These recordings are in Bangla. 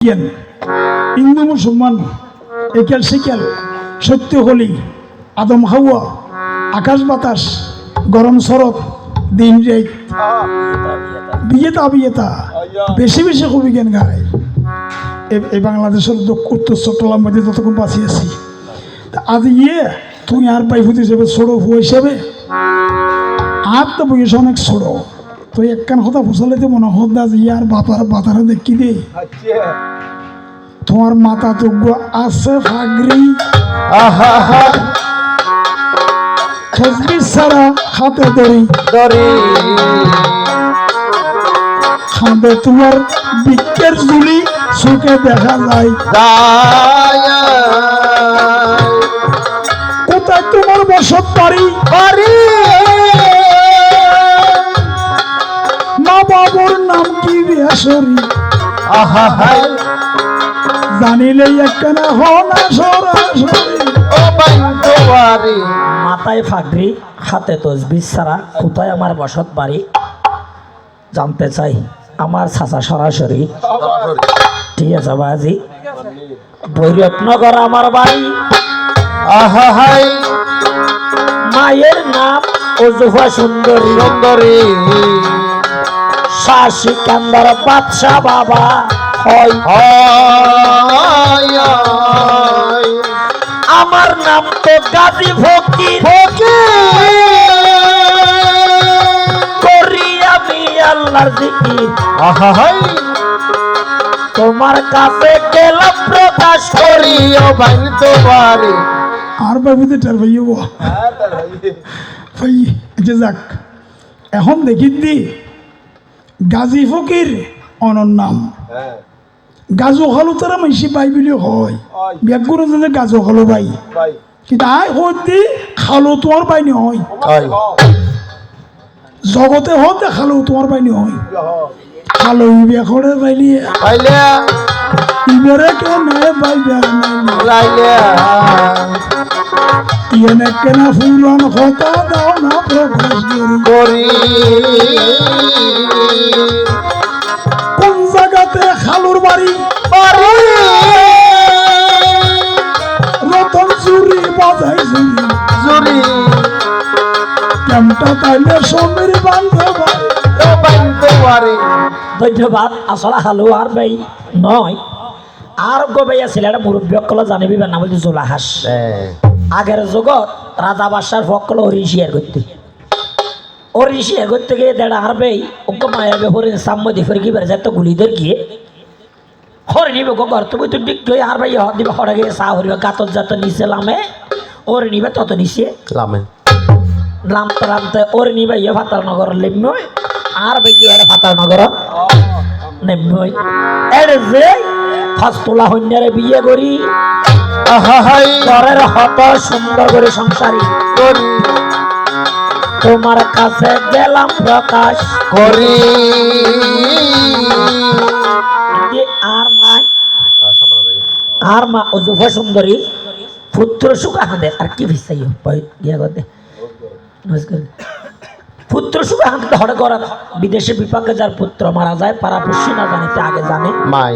জ্ঞান হিন্দু মুসলমান, একেল সেকেল, সত্য হলি, আদম হাওয়া, আকাশ বাতাস, গরম শরৎ দিন রেত বিয়েতা বিয়েতা বেশি বেশি কবি জ্ঞান গায়। এই বাংলাদেশের উত্তর চট্টগ্রাম মধ্যে যতক্ষণ বাঁচি আছি। আজ ইয়ে তুই আর পাই হতে যাবে ছোড়ো হিসেবে আর তো বয়স অনেক ছোড়ো তুই একখান কথা ফুসালে তো মনে হত যে ইয়ার বাতার বাতারা দেখি দে? তোমার মাথা তো আছে ফাগরি ছাড়া হাতে দড়ি তোমার বিকের জুলি চোখে দেখা যায়। কোথায় তোমার বসত বাড়ি মা বাবুর নাম কি বেসরি জানিলে একখানা হনা সরাসরি মাথায় ফাগরি হাতে তসবির ছাড়া কোথায় আমার বসত বাড়ি? জানতে চাই আমার চাচা সরাসরি? ঠিক আছে বাজি ভৈরবনগর আমার বাড়ি। আহা হাই মায়ের নাম অজুফা সুন্দরী। সুন্দরী। শাহ সিকান্দার বাদশাহ বাবা হয়। আমার নাম তো গাজী ফকির। করি আমি আল্লাহর জিকির। তোমার কাছে গেলাম প্রকাশ করি। বান্ধ পারে আর টের ভাইও ভাই যে যাক এখন দেখি দি। গাজী ফকির অনর নাম। গাজু খালু তারা মাইসি পাই বুলি হয়। ব্যাগ করে যে গাজু খালু পাই কিন্তু আই হতে খালো তোমার পাইনি হয়। জগতে হতে খালো তোমার পাইনি হয়। খালো ইবে করে ইবেরে কেনে পাইবে নাইলে ইয়েনে কেনা ফুরন দাও না করি করি। কোন জায়গাতে খালুর বাড়ি? রতন চুরি বাজাই চুরি। জুরি কেমটা তাইলে সমীর বান্ধব ও পারে ধন্যবাদ আসলে হালু আর ভাই নয়। আর গবাইয়া ছেলেটা মুরব্বী অকল জানিবি না বলছি জোলাহাস। আগের জগৎ রাজা বাদশার ফকল হরি শিয়ার করতে। হরি শিয়ার করতে গিয়ে দেড়া ভাই ওকে মায়া বেহরিন সাম্মদি ফের কি বেড়ে তো গুলিদের গিয়ে। হরি নিবে গো ঘর তুমি তো তুই আর ভাই হর দিবে হরে গিয়ে চা হরিবে গাতর যত নিচে লামে। ওর নিবে তত নিচে লামে। লামতে লামতে ওর নিবে ইয়ে ফাতাল নগর লেম্নই আর এর ফাতাল নগর নেমনই এর যে ফাস্তোলা হন্যারে বিয়ে করি। ঘরের হত সুন্দর করে সংসারী। করি। তোমার কাছে গেলাম প্রকাশ। করি। আর মাই আর মা অজুফা সুন্দরী। পুত্র সুখ আহাদের আর কি ভিসাই গিয়া গদে নমস্কার। পুত্র সুখ আহাদের হরে করা বিদেশে বিপাকে যার পুত্র মারা যায় পাড়া পড়শি না জানিতে আগে জানে। মাই।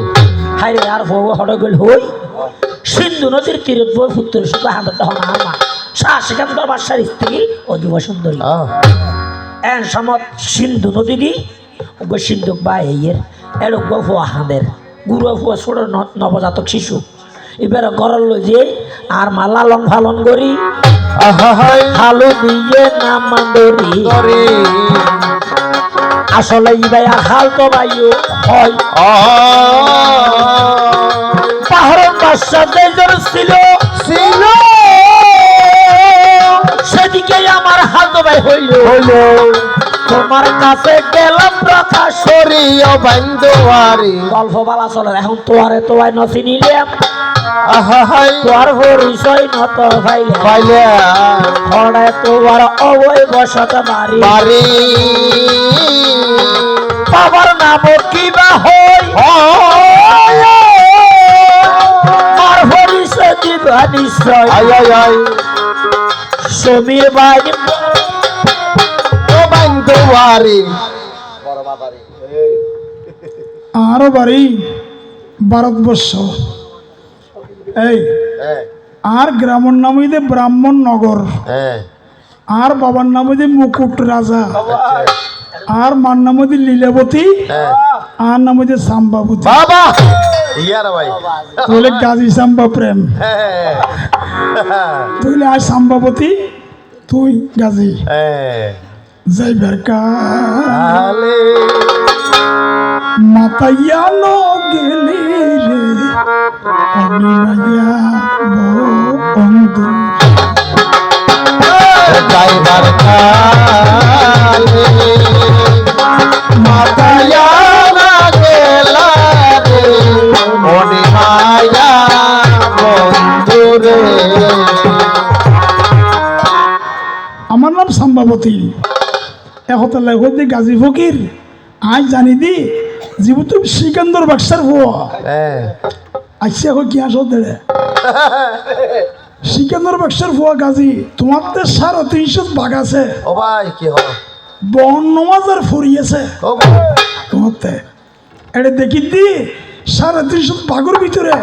হাইরে আর বউ হরে গেল হই। সিন্ধু নদীর তীরত বই পুত্র সুখ আহাদের তখন আর মা শাহ সিকান্দর বাদশার স্ত্রী অজুফা সুন্দরী। এন সমত সিন্ধু নদী দি ওগো সিন্ধুক বা এর এর ফুয়া হাঁদের। গুরু ফুয়া ছোট নবজাতক শিশু। এবার ঘর লই যে আর মা লালন ফালন করি। হালু দিয়ে নাম মান্দরি করি আসলে ইবাই হাল তো বাইও হয়। পাহাড়ের ছিল ছিল। সেদিকে আমার হাল তো বাই হইল। হইল। তোমার কাছে গেলাম প্রকাশ করিও বান্ধ গল্প বালা চলে এখন তোয়ারে তোয়াই নচিনিলাম আহাই তোর পরিচয় নত ভাইলে পাইলে হরে তোমার অবৈ বসত বাড়ি। পারি বাবার নাম কিবা হই আর পরিচয় দিবা নিশ্চয়। সমীর ভাই আরও বাড়ি ভারতবর্ষ। এই হ্যাঁ। আর গ্রামের নাম হইতে ব্রাহ্মণ নগর। হ্যাঁ। আর বাবার নাম হইতে মুকুট রাজা। আর মার নাম হইতে লীলাবতী। হ্যাঁ। আর নাম হইতে সাম্বাবতী বাবা! ইয়ার ভাই। তাহলে গাজী সাম্বা প্রেম। তাহলে আজ সাম্বাবতী তুই গাজী। যাইবার কা আলে। মাতাইয়া নো গেলি রে অনিমাইয়া বন্ধু যাইবার কালে মাতায়া না গেলা রে ওনি মায়া বন্ধুরে আমার নাম সাম্বাবতী এহতে লেখতে গাজী ফকির। আজ জানি দি জীবতু সিকান্দর বাক্সার হওয়া হ্যাঁ। আইসে এখন কি আসো দেড়ে সিকান্দর বাক্সার হওয়া গাজী তোমার তো সাড়ে তিনশো বাঘ আছে। ও ভাই কি হল? বন নমাজার ফুরিয়েছে এটা দেখি দি সাড়ে তিনশো বাঘর ভিতরে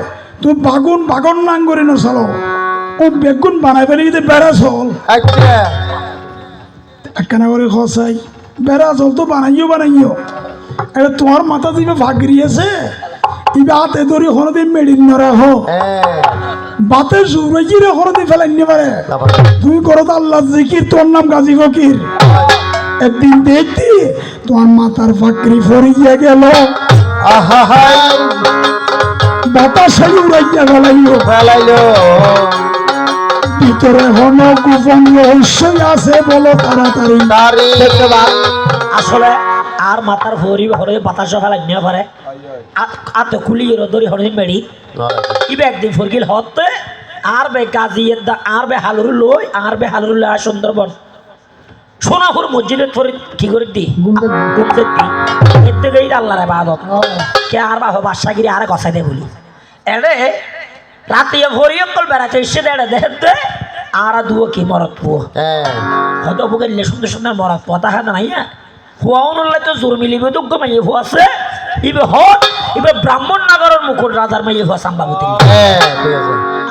তুমি বাগুন বাগন নাং করে না চলো ও বেগুন বানাই ফেলে বেড়া চল আচ্ছা। একখানা করে খসাই। বেড়া চল তো বানাইও বানাইও। এটা তোমার মাথা দিবে ভাগরি আছে। ইবে হাতে ধরি হরদি মেডিন নরা হো। হ্যাঁ। বাতে জুরাইজি রে হরদি ফেলাই নিয়ে পারে তুই করো তো আল্লাহ জিকির তোর নাম গাজী ফকির। একদিন দেখতি তোমার মাথার ফাকরি ফরিয়ে গেল। আহা বাতাসে উড়াইয়া গেলাইও ফেলাইলো। ভিতরে হন গোপন রহস্যই আছে বলো তাড়াতাড়ি। তারি আসলে আর মাথার ভরি হরে বাতাস ফেলাই নিয়ে পারে আতে খুলি ধরি হরে মেড়ি ইবে একদিন ফরগিল হতে আর বে দা আর বে হালুর লই আর বে হালুর আর সুন্দরবন। সোনাপুর মসজিদের ফরি কি করে দি? গুমতে দি। এতে গই আল্লাহর ইবাদত। কে আর বাবা বাদশাগিরি আর দে বলি। এড়ে রাতে ভরি অকল বেড়াতে এসে দেড়ে দেখতে আর দুও কি মরত পুয়ো। হ্যাঁ। হয়তো বুকে নিলে সুন্দর সুন্দর মরত পতা হয় না ইয়া হুয়াও নলে তো জোর মিলিবে তো গমাই হুয়াছে ইবে হত ইবে ব্রাহ্মণ নগরের মুকুট রাজার মাইয়ে হুয়া সাম্বাবতী। হ্যাঁ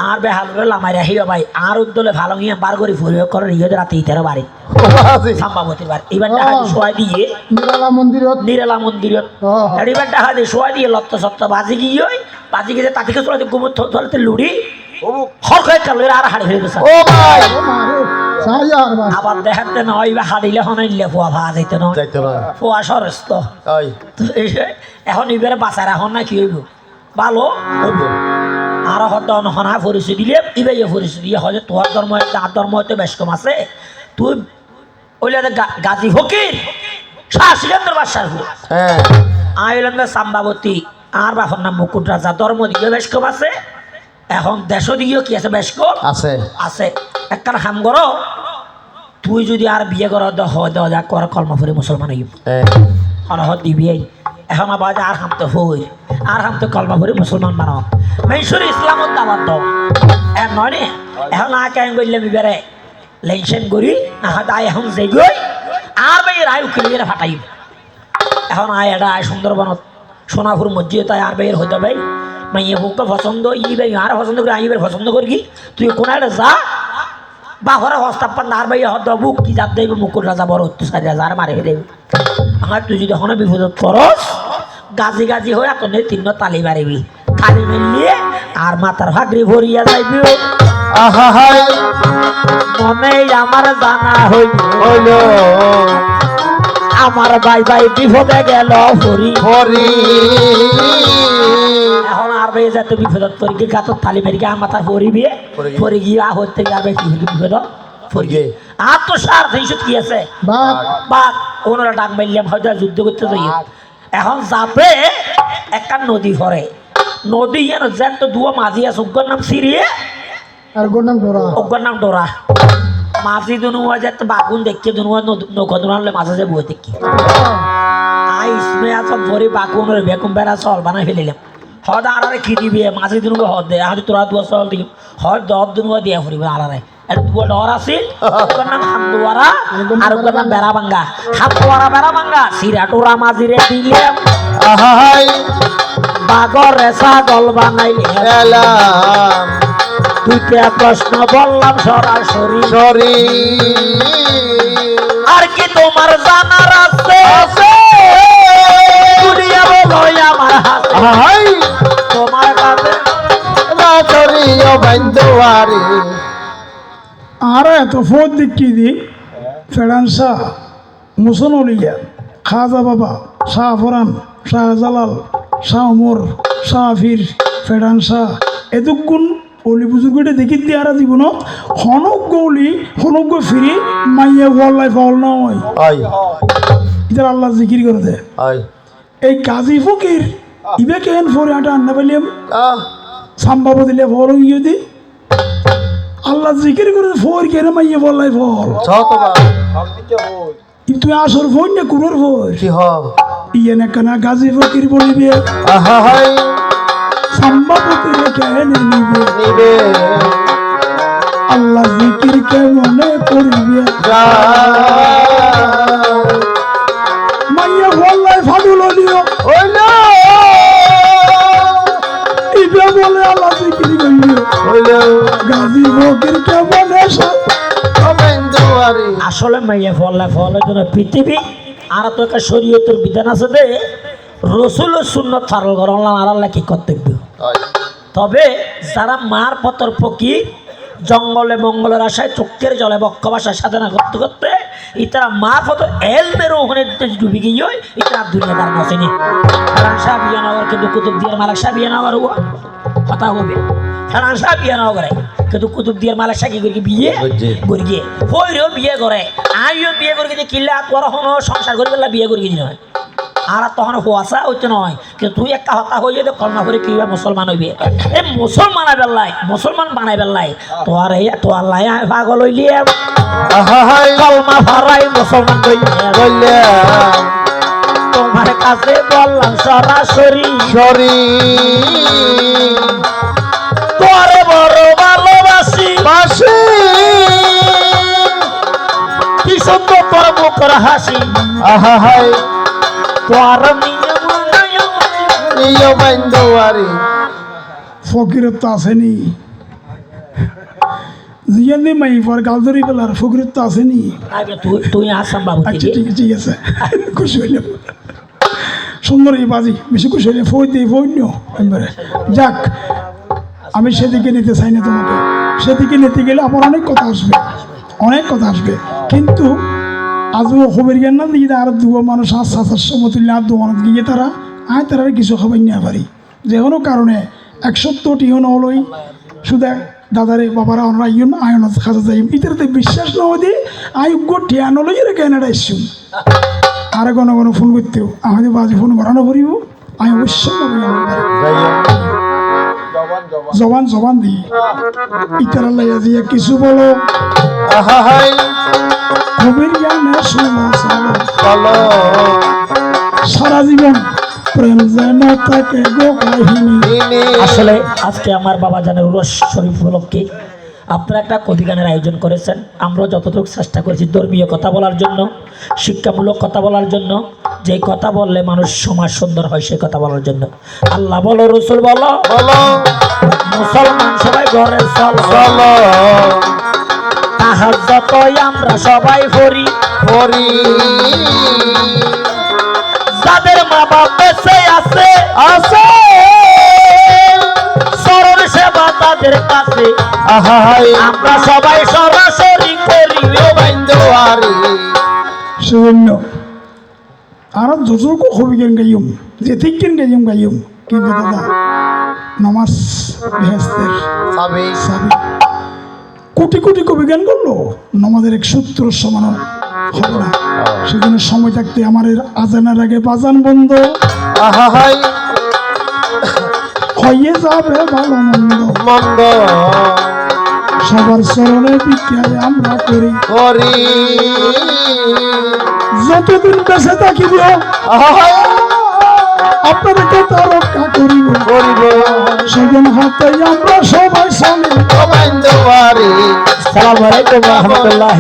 আর বে হালুরে লামাই রাখিও ভাই আর উদ্দলে ভালো গিয়ে বার করে ফুরিয়ে করে ইয়ে রাতে ইতারও বাড়ি। সাম্বাবতীর বাড়ি। এবার টাকা দিয়ে শোয়াই দিয়ে নিরালা মন্দিরত। নিরালা মন্দিরত। এবার টাকা দিয়ে শোয়াই দিয়ে লত্ত সত্ত বাজি গিয়ে বাজি গিয়ে তাতিকে চলে গুমুর চলতে লুড়ি। হর কয়ে চালু আর হাড়ি হয়ে গেছে ও ভাই। আবার দেখাতে যাইতে না ফুয়া সরস্ত। তো এখন এবারে বাঁচার এখন না কি হইব? ভালো হইব। আর হয়তো হনা পরিচয় দিলে ইবে ইয়ে পরিচয় দিয়ে হয় তোর ধর্ম তার ধর্ম হয়তো বেশ কম আছে। তুই ওইলে গাজী ফকির শাহ সিকান্দর বাদশার হুয়া হ্যাঁ। আইলেন সাম্বাবতী। আর বাপর নাম মুকুট রাজা। ধর্ম দিকে বেশ কম আছে এখন দেশ দিকেও কি আছে বেশ কম আছে। আছে। একটা হাম করো তুই যদি আর বিয়ে কর হয় দেওয়া যা কর কলমা ফুরে মুসলমান হইব। হনহত দিবি এখন আবার আর হামতে হই আর হামতে কলমা ভরি মুসলমান বানাও। মেনসুর ইসলামত দাবাত দাও। এ নয় নে এখন না কেন করলে বিবেরে লেনসেন করি না হয়তো আয় এখন যে গই আর ভাই রায় উকিল দিয়ে ফাটাই এখন আয় এটা আয় সুন্দরবনত সোনাপুর মসজিদ তাই আর ভাইয়ের হইতে ভাই। মাইয়ে বুককে পছন্দ, ই ভাই আর পছন্দ করি, আই ভাই পছন্দ করি তুই কোন একটা যা বাহরে হস্তাপান আর ভাই হত, বুক কি যাত দেবে মুকুর রাজা বড় অত্যাচার রাজা আর মারে দেবে। আমার তুই যদি এখন বিপদত পরস গাজি গাজি হয়ে এত নেই, তিন তালি মারিবি। তালি মিলিয়ে আর মাথার ভাগরি ভরিয়া যাইবি। আহা মনে আমার জানা হইল। আমার ভাই ভাই বিপদে গেল হরি। হরি। এখন আর ভাই যাতে বিপদত। পরি গিয়ে মেরি গিয়ে আর গিয়ে। গিয়ে ভাই কি বিপদ পরি আর তো সার সেইসব কি আছে? বা ওনারা ডাক মারলাম হয়তো যুদ্ধ করতে যাই। এখন যাবে একটা নদী ভরে নদী এর যেন তো দুয়া মাঝি আছে উগ্র নাম সিরিয়ে আর গোনাম ডোরা। নাম ডোরা। মাঝি দুনুয়া যে বাগুন দেখছে দুনুয়া নৌকা দুনালে মাঝে যে বই দেখি। আই ইসমে আছে ভরে বাগুন বেকুম বেড়া চল বানাই ফেলিলাম। হদ আড়ারে কি দিবি মাঝি দুনুয়া হদ দে আজ তোরা দুয়া চল দিও হদ দব দুনুয়া দিয়া ফুরিব আড়ারে এটা দুয়া ডর আছিল ওর নাম হামদুয়ারা আর ওর নাম বেড়া ভাঙ্গা হামদুয়ারা বেড়া ভাঙ্গা সিরা টোরা মাঝিরে দিলাম। আহা হাই বাগরে ছাগল বানাইলে। এলাম দুইটা প্রশ্ন বললাম সরাসরি সরি আর কি তোমার জানার আছে? আছে। দুনিয়া বলো আমার হাতে। হাই তোমার কাছে রাতরি ও বন্ধুয়ারি আর। এত দিকি দি? ফেরানসা মুসনলিয়া খাজা বাবা শাহ ফরান শাহ জালাল শাহ ওমর শাহ ফির ফেরানসা এতক্ষণ অলি বুজুর্গটা দেখি দিয়ে আর জীবনত হনক গৌলি হনক গো ফিরি মাইয়া ওয়াল্লাই ফল নয়। ইতার আল্লাহ জিকির করে দে। এই কাজী ফকির ইবে কেন ফরে আটা আন্না পাইলাম আহ। সাম্বাব দিলে ফল দি। আল্লাহ জিকির করে ফর কেন মাইয়া বললাই ফল তুই আসর ফোন না কুড়োর ফোর ইয়ে না কেনা গাজী ফকির বলিবে। সাম্বাবতি কেন নিবে। আল্লাহ জিকির কে মনে করিবে? মাইয়া বললাই ফাদুল দিও হইল ইবে বলে আল্লাহ জিকির করিবে। হইল। গাজী ফকির কে মনে সা- ও বন্ধুয়ারি আসলে মাইয়া ফল ফলের জন্য পৃথিবী আর তো একটা শরীয়তের বিধান আছে যে রসুল সুন্নত ফারল গরম আর আল্লাহ কি কর্তব্য? আই তবে যারা মার পতর ফকি জঙ্গলে মঙ্গলের আশায় চোখের জলে বক্ষ ভাষা সাধনা করতে করতে ইতারা মা পত এলমের ওখানে ডুবি গিয়ে ইতারা দুনিয়া দ্বার নসেনি কারণ শাহ বিয়ানগর কিন্তু কুতুব দিয়ার মালিক শাহ বিয়ানগর হুয়া। কথা হবে। কারণ শাহ বিয়ানগরে কিন্তু কুতুব দিয়ার মালিক শাহ কি করি বিয়ে। করি গিয়ে? হইরেও বিয়ে করে। আইও বিয়ে করে গিয়ে কিল্লা তোর সংসার করে বিয়ে করে গিয়ে নয়। আর তখন হোয়াশা হইতে নয়। কিন্তু তুই একটা হতা হয়ে যদি কলমা করে কি মুসলমান হইবে। এই মুসলমান বেল্লাই মুসলমান বানাই বেল্লাই তোর এই তোর লাই পাগল হইলি কলমা মুসলমান তোমার কাছে বললাম সরাসরি সরি। তোরে বড় ভালোবাসি। বাসি। কি সুন্দর তোর মুখর হাসি। আহা হাই। তোর নিয়ম নয়ন নিয় বন্ধুয়ারি ফকিরত তো আসেনি। জিয়ানি মাই পর গাল ধরি পেলার ফকিরত তো আসেনি। তুই আসাম বাবু আচ্ছা ঠিক আছে ঠিক আছে। খুশি হইলাম। সুন্দর এই বাজি বেশি খুশি হইলে ফই দিই একবারে যাক আমি সেদিকে নিতে চাই না তোমাকে। সেদিকে নিতে গেলে আমার অনেক কথা আসবে। অনেক কথা আসবে। কিন্তু আজও খবর জ্ঞান না দিয়ে আর দু মানুষ আজ সাতার সমতুল্য আর দু মানুষ গিয়ে তারা, আয় তারা কিছু খবর নিয়ে পারি। যে কোনো কারণে এক একসত্তর টিহন হলই, শুধু দাদারে, বাবারা আমরা ইউন আয়ন খাজা যাই ইতারতে বিশ্বাস না দিয়ে আয়োগ্য টিয়ান হলো, এরা কেনাডা এসছুন আর ঘন ঘন ফোন করতেও, আমাদের বাজে ফোন করানো করিব, আমি অবশ্যই। জবান জবান। দি। ইতারা লাইয়া দিয়ে কিছু বলো। আহা কবির জ্ঞানে শোনা চালো সারা জীবন প্রেম যেন তাকে গো আসলে আজকে আমার বাবা জানের উরস শরীফ উপলক্ষে আপনারা একটা কবি গানের আয়োজন করেছেন। আমরা যতটুকু চেষ্টা করেছি ধর্মীয় কথা বলার জন্য শিক্ষামূলক কথা বলার জন্য যে কথা বললে মানুষ সমাজ সুন্দর হয় সেই কথা বলার জন্য। আল্লাহ বলো রসুল বলো। বলো। মুসলমান সবাই ঘরে চল চলো তাহার যতই আমরা সবাই করি করি যাদের মা বাপ বেঁচে আছে আছে। সরল সেবা তাদের কাছে। আহা আমরা সবাই সরাসরি করি। শূন্য। আর যতটুকু হবি কেন গাইম যে ঠিক কেন গাইম গাইম কিন্তু দাদা নমাজ বেহেস্তের সাবি। সাবি। কোটি কোটি কবি গান করল নমাজের এক সূত্র সমান হবে না। সেজন্য সময় থাকতে আমার আজানের আগে বাজান বন্ধ। আহা হাই। হয়ে যাবে ভালো মন্দ। মন্দ। সবার চরণে বিজ্ঞানে আমরা করি। করি। যতদিন কাছে থাকিব আপনাদেরকে কথা রক্ষা করিব করিব। সেদিন হাতে আমরা সবাই সালাম আলাইকুম রহমতুল্লাহ